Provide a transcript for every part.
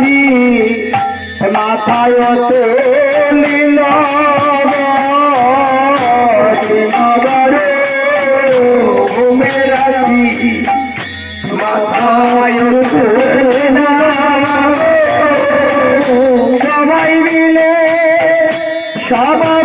রাখি মাথায় তুলিল রাখি মাথায় সবাই মিলে সবাদনে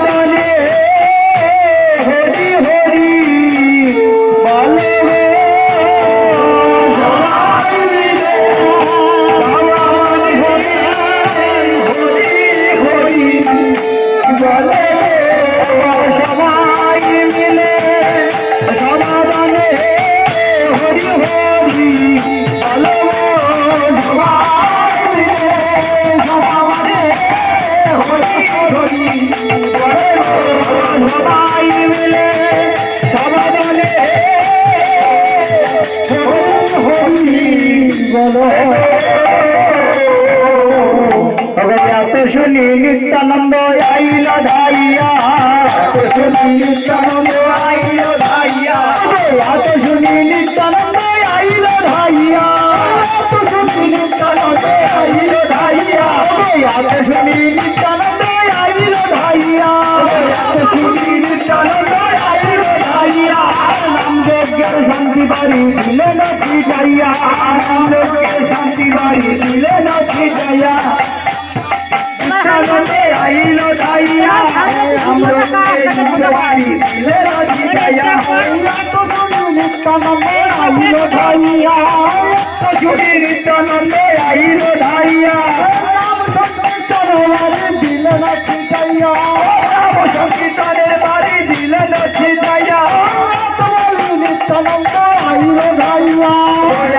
বলো শুনি নিত্যানন্দ আইল ধাইয়া শুনি নিত্যানন্দ আইল ধাইয়া এত শুনি নিত্যানন্দ আইল ধাইয়া শুনি নিত্যানন্দ আইল ধাইয়া শুনি নিত্যানন্দ আইল ধাইয়া যজ্ঞের শান্তি বাড়ি দিলে না ছিটাইয়া। নাম যজ্ঞের শান্তি বাড়ি দিলে না ছিটাইয়া। নিত্যানন্দে আইল ধাইয়া আমরা বাড়ি দিলে না ছিটাইয়া নিত্যানন্দে আইল ধাইয়া ছুটি নিত্যানন্দে আইল ধাইয়া দিলে না ছিটাইয়া রাম সংকীর্তনের বাড়ি দিলে না ছিটাইয়া। নিত্যানন্দ আইল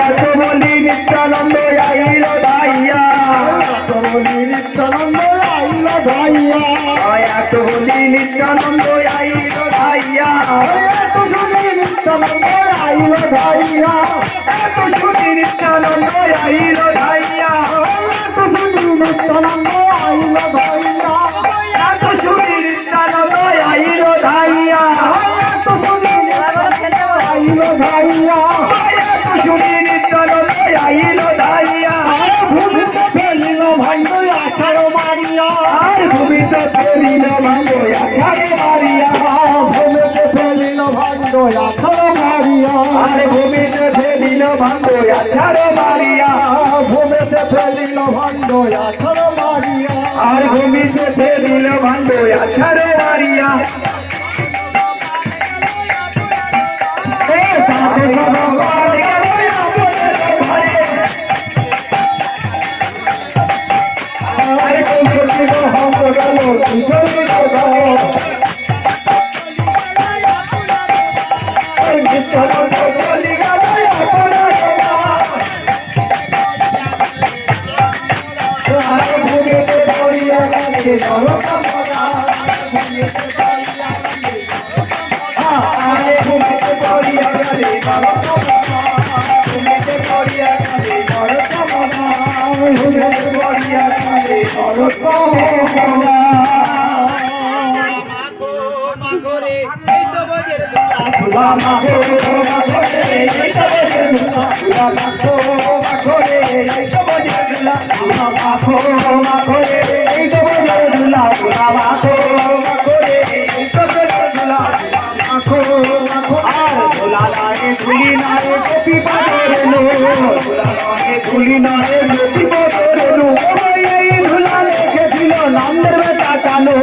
এত বলি নিত্যানন্দ আইল এত বলি নিত্যানন্দ আইল এত বলি নিত্যানন্দ আইল শুনি নিত্যানন্দ আইল ধাইয়া নিত্যানন্দ আইল ধাইয়া নিত্যানন্দ আইল ধাইয়া ভাইল আঠারো মারিয়া। আর ভূমিতে ফেলিল ভাইল ছাড়ো মারিয়া। ভূমিতে ফেলিল ভাইল আঠারো মারিয়া। আর ভূমিতে ফেলিল ভাইল ছাড়ো মারিয়া। এ পড়িয়া গেছে নরকামনা আরে ভূমিতে ধুলি নয় বদলেলো এই ধুলা লেখেছিল নন্দের বেটা কালো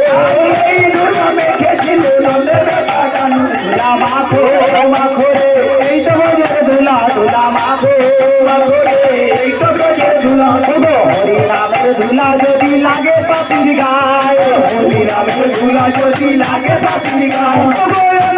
পাপির গায়ে হরি রামের ধুলা যদি লাগে পাপির গায়ে